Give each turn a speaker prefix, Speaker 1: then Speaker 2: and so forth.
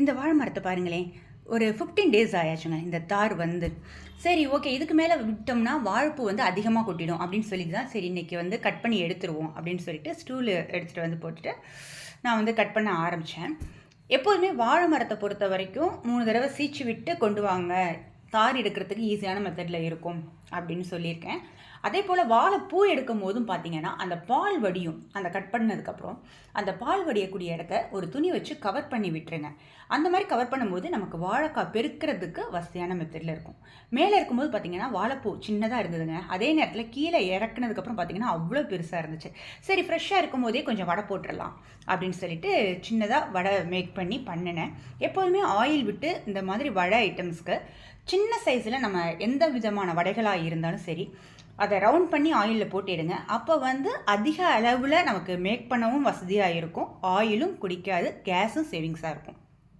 Speaker 1: இந்த வாழை மரத்தை பாருங்களேன். ஒரு ஃபிஃப்டீன் டேஸ் ஆயாச்சுங்க இந்த தார் வந்து. சரி ஓகே இதுக்கு மேலே விட்டோம்னா வாழைப்பூ வந்து அதிகமாக கொட்டிடும் அப்படின்னு சொல்லிட்டு தான் சரி இன்றைக்கி வந்து கட் பண்ணி எடுத்துருவோம் அப்படின்னு சொல்லிட்டு ஸ்டூல் எடுத்துகிட்டு வந்து போட்டுட்டு நான் வந்து கட் பண்ண ஆரம்பித்தேன் எப்போதுமே வாழை மரத்தை பொறுத்த வரைக்கும் மூணு தடவை சீச்சு விட்டு கொண்டு வாங்க. தார் எடுக்கிறதுக்கு ஈஸியான மெத்தடில் இருக்கும் அப்படின்னு சொல்லியிருக்கேன். அதே போல் வாழைப்பூ எடுக்கும் போதும் பார்த்தீங்கன்னா அந்த பால் வடியும் அந்த கட் பண்ணதுக்கப்புறம் அந்த பால் வடியக்கூடிய இடத்த ஒரு துணி வச்சு கவர் பண்ணி விட்டுருங்க. அந்த மாதிரி கவர் பண்ணும்போது நமக்கு வாழைக்காய் பெருக்கிறதுக்கு வசதியான மெத்தடில் இருக்கும். மேலே இருக்கும்போது பார்த்தீங்கன்னா வாழைப்பூ சின்னதாக இருந்ததுங்க. அதே நேரத்தில் கீழே இறக்குனதுக்கப்புறம் பார்த்தீங்கன்னா அவ்வளோ பெருசாக இருந்துச்சு. சரி ஃப்ரெஷ்ஷாக இருக்கும் போதே கொஞ்சம் வடை போட்டுடலாம் அப்படின்னு சொல்லிட்டு சின்னதாக வடை மேக் பண்ணி பண்ணினேன். எப்போதுமே ஆயில் விட்டு இந்த மாதிரி வடை ஐட்டம்ஸ்க்கு சின்ன சைஸில் நம்ம எந்த விதமான வடைகளாக இருந்தாலும் சரி அதை ரவுண்ட் பண்ணி ஆயிலில் போட்டிடுங்க. அப்போ வந்து அதிக அளவில் நமக்கு மேக் பண்ணவும் வசதியாக இருக்கும். ஆயிலும் குடிக்காது கேஸும் சேவிங்ஸாக இருக்கும்.